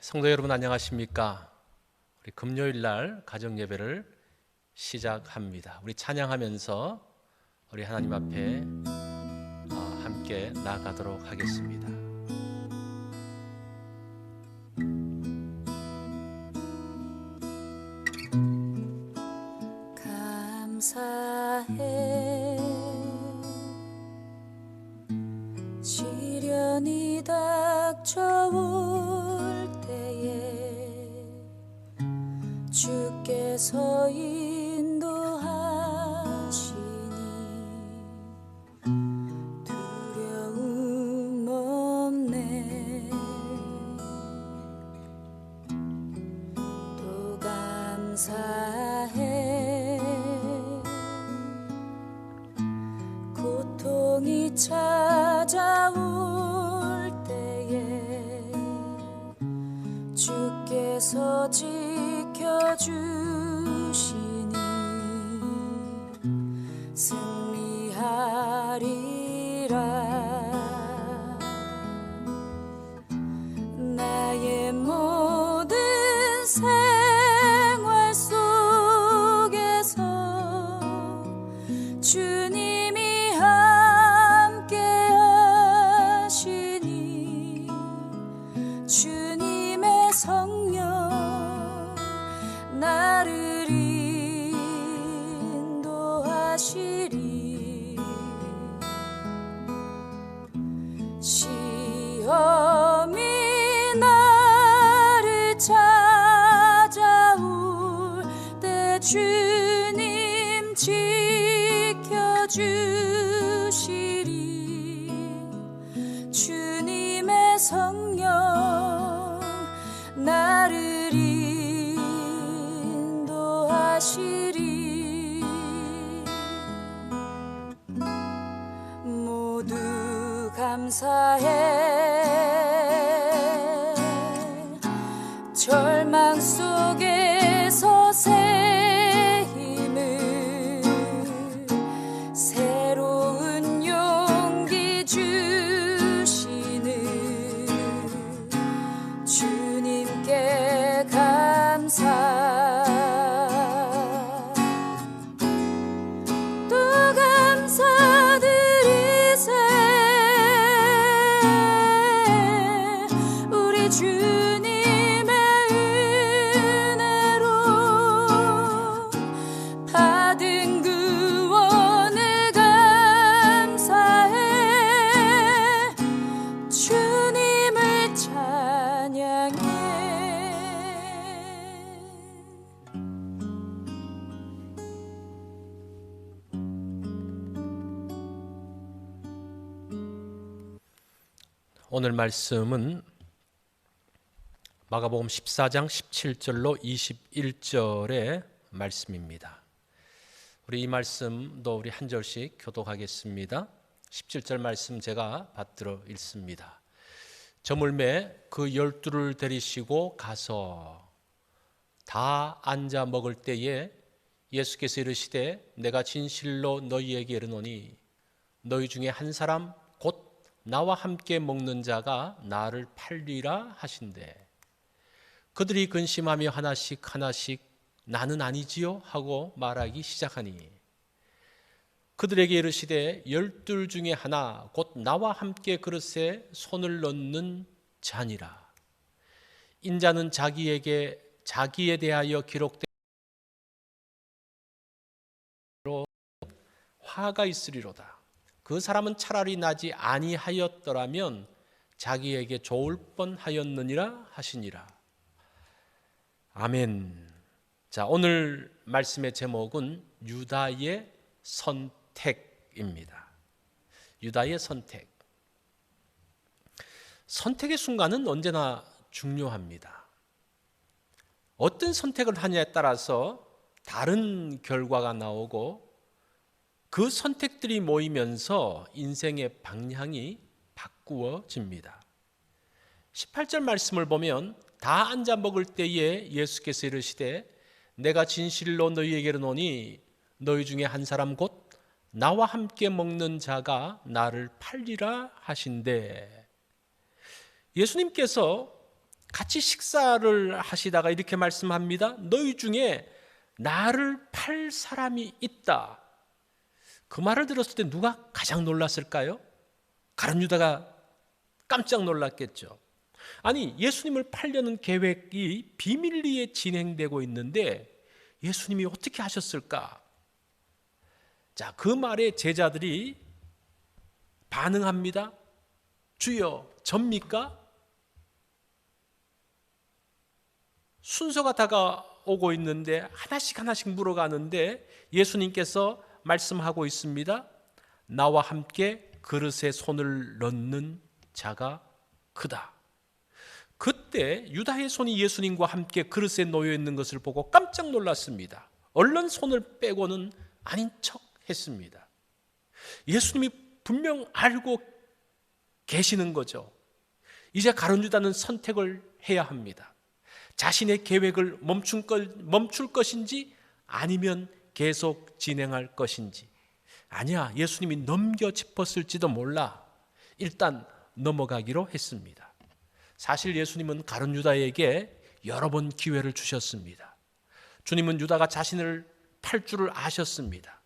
성도 여러분 안녕하십니까? 우리 금요일 날 가정 예배를 시작합니다. 우리 찬양하면서 우리 하나님 앞에 어, 함께 나아가도록 하겠습니다. 감사해 시련이 닥 서 인도하시니 두려움 없네. 또 감사 주님 지켜주시리. 주님의 성령 나를 인도하시리. 모두 감사해. 절망 속에 오늘 말씀은 마가복음 14장 17절로 21절의 말씀입니다. 우리 이 말씀도 우리 한 절씩 교독하겠습니다. 17절 말씀 제가 받들어 읽습니다. 저물매 그 열두를 데리시고 가서 다 앉아 먹을 때에 예수께서 이르시되 내가 진실로 너희에게 이르노니 너희 중에 한 사람 곧 나와 함께 먹는 자가 나를 팔리라 하신대 그들이 근심하며 하나씩 하나씩 나는 아니지요 하고 말하기 시작하니 그들에게 이르시되 열둘 중에 하나 곧 나와 함께 그릇에 손을 넣는 자니라 인자는 자기에게 자기에 대하여 기록된 화가 있으리로다. 그 사람은 차라리 나지 아니하였더라면 자기에게 좋을 뻔하였느니라 하시니라. 아멘. 자, 오늘 말씀의 제목은 유다의 선택입니다. 유다의 선택. 선택의 순간은 언제나 중요합니다. 어떤 선택을 하냐에 따라서 다른 결과가 나오고 그 선택들이 모이면서 인생의 방향이 바꾸어집니다. 18절 말씀을 보면 다 앉아 먹을 때에 예수께서 이르시되 내가 진실로 너희에게 이르노니 너희 중에 한 사람 곧 나와 함께 먹는 자가 나를 팔리라 하신대. 예수님께서 같이 식사를 하시다가 이렇게 말씀합니다. 너희 중에 나를 팔 사람이 있다. 그 말을 들었을 때 누가 가장 놀랐을까요? 가룟 유다가 깜짝 놀랐겠죠. 아니 예수님을 팔려는 계획이 비밀리에 진행되고 있는데 예수님이 어떻게 하셨을까? 자, 그 말에 제자들이 반응합니다. 주여, 접니까? 순서가 다가오고 있는데 하나씩 하나씩 물어가는데 예수님께서 말씀하고 있습니다. 나와 함께 그릇에 손을 넣는 자가 크다. 그때 유다의 손이 예수님과 함께 그릇에 놓여 있는 것을 보고 깜짝 놀랐습니다. 얼른 손을 빼고는 아닌 척 했습니다. 예수님이 분명 알고 계시는 거죠. 이제 가룟 유다는 선택을 해야 합니다. 자신의 계획을 멈춘 것, 멈출 것인지 아니면 계속 진행할 것인지. 아니야, 예수님이 넘겨 짚었을지도 몰라. 일단 넘어가기로 했습니다. 사실 예수님은 가룟 유다에게 여러 번 기회를 주셨습니다. 주님은 유다가 자신을 팔 줄을 아셨습니다.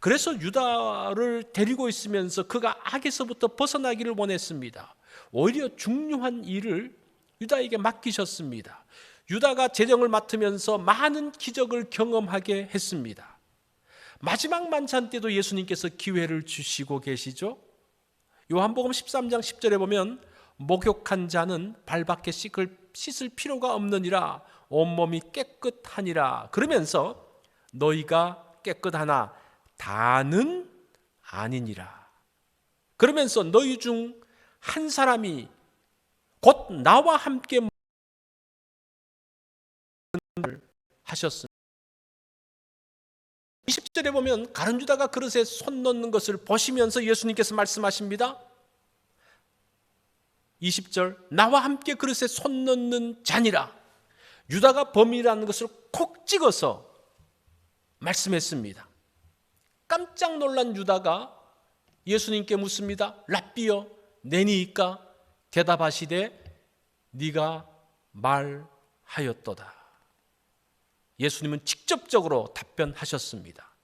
그래서 유다를 데리고 있으면서 그가 악에서부터 벗어나기를 원했습니다. 오히려 중요한 일을 유다에게 맡기셨습니다. 유다가 재정을 맡으면서 많은 기적을 경험하게 했습니다. 마지막 만찬 때도 예수님께서 기회를 주시고 계시죠. 요한복음 13장 10절에 보면 목욕한 자는 발밖에 씻을, 씻을 필요가 없느니라 온몸이 깨끗하니라 그러면서 너희가 깨끗하나 다는 아니니라 그러면서 너희 중 한 사람이 곧 나와 함께 하셨습니다. 20절에 보면 가룟 유다가 그릇에 손 넣는 것을 보시면서 예수님께서 말씀하십니다. 20절 나와 함께 그릇에 손 넣는 자니라 유다가 범인이라는 것을 콕 찍어서 말씀했습니다. 깜짝 놀란 유다가 예수님께 묻습니다. 랍비여 내니이까 대답하시되 네가 말하였도다. 예수님은 직접적으로 답변하셨습니다.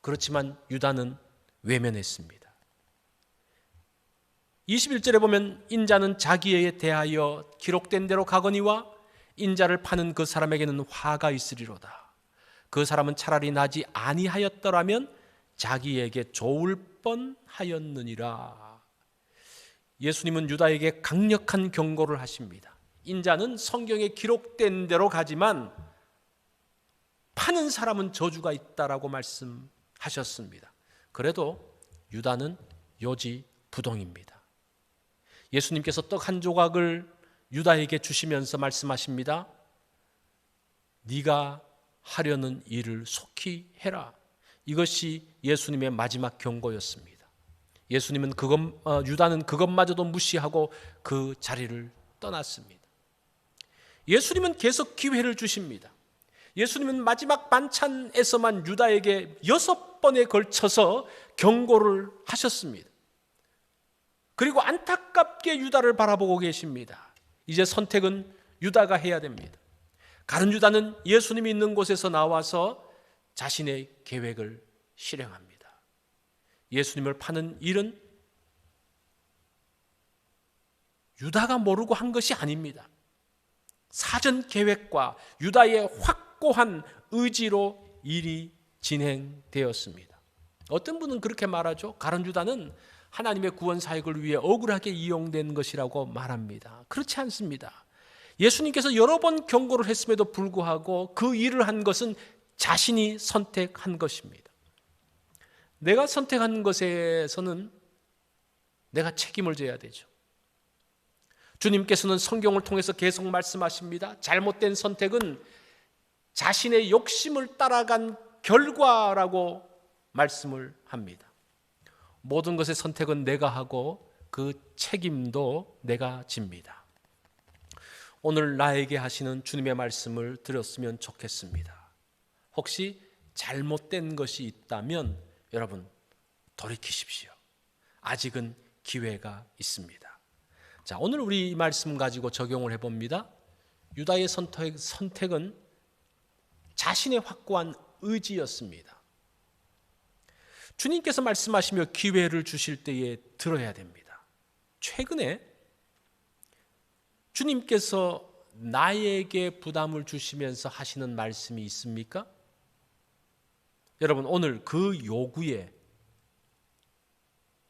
그렇지만 유다는 외면했습니다. 21절에 보면 인자는 자기에 대하여 기록된 대로 가거니와 인자를 파는 그 사람에게는 화가 있으리로다. 그 사람은 차라리 나지 아니하였더라면 자기에게 좋을 뻔하였느니라. 예수님은 유다에게 강력한 경고를 하십니다. 인자는 성경에 기록된 대로 가지만 파는 사람은 저주가 있다라고 말씀하셨습니다. 그래도 유다는 요지 부동입니다. 예수님께서 떡 한 조각을 유다에게 주시면서 말씀하십니다. 네가 하려는 일을 속히 해라. 이것이 예수님의 마지막 경고였습니다. 예수님은 그것 어, 유다는 그것마저도 무시하고 그 자리를 떠났습니다. 예수님은 계속 기회를 주십니다. 예수님은 마지막 만찬에서만 유다에게 여섯 번에 걸쳐서 경고를 하셨습니다. 그리고 안타깝게 유다를 바라보고 계십니다. 이제 선택은 유다가 해야 됩니다. 가른 유다는 예수님이 있는 곳에서 나와서 자신의 계획을 실행합니다. 예수님을 파는 일은 유다가 모르고 한 것이 아닙니다. 사전 계획과 유다의 확 고한 의지로 일이 진행되었습니다. 어떤 분은 그렇게 말하죠. 가른 유다는 하나님의 구원 사역을 위해 억울하게 이용된 것이라고 말합니다. 그렇지 않습니다. 예수님께서 여러 번 경고를 했음에도 불구하고 그 일을 한 것은 자신이 선택한 것입니다. 내가 선택한 것에서는 내가 책임을 져야 되죠. 주님께서는 성경을 통해서 계속 말씀하십니다. 잘못된 선택은 자신의 욕심을 따라간 결과라고 말씀을 합니다. 모든 것의 선택은 내가 하고 그 책임도 내가 집니다. 오늘 나에게 하시는 주님의 말씀을 들었으면 좋겠습니다. 혹시 잘못된 것이 있다면 여러분 돌이키십시오. 아직은 기회가 있습니다. 자, 오늘 우리 이 말씀 가지고 적용을 해 봅니다. 유다의 선택, 선택은 자신의 확고한 의지였습니다. 주님께서 말씀하시며 기회를 주실 때에 들어야 됩니다. 최근에 주님께서 나에게 부담을 주시면서 하시는 말씀이 있습니까? 여러분 오늘 그 요구에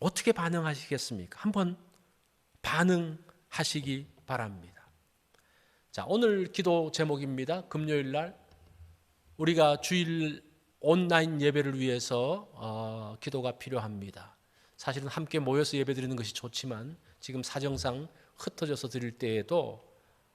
어떻게 반응하시겠습니까? 한번 반응하시기 바랍니다. 자, 오늘 기도 제목입니다. 금요일 날 우리가 주일 온라인 예배를 위해서 어, 기도가 필요합니다. 사실은 함께 모여서 예배드리는 것이 좋지만 지금 사정상 흩어져서 드릴 때에도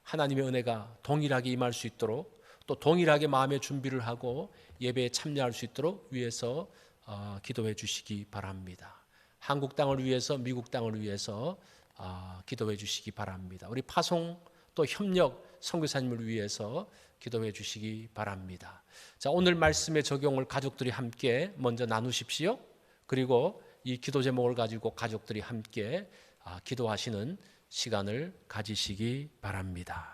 하나님의 은혜가 동일하게 임할 수 있도록 또 동일하게 마음의 준비를 하고 예배에 참여할 수 있도록 위해서 어, 기도해 주시기 바랍니다. 한국 땅을 위해서 미국 땅을 위해서 어, 기도해 주시기 바랍니다. 우리 파송 또 협력 선교사님을 위해서 기도해 주시기 바랍니다. 자, 오늘 말씀의 적용을 가족들이 함께 먼저 나누십시오. 그리고 이 기도 제목을 가지고 가족들이 함께 아, 기도하시는 시간을 가지시기 바랍니다.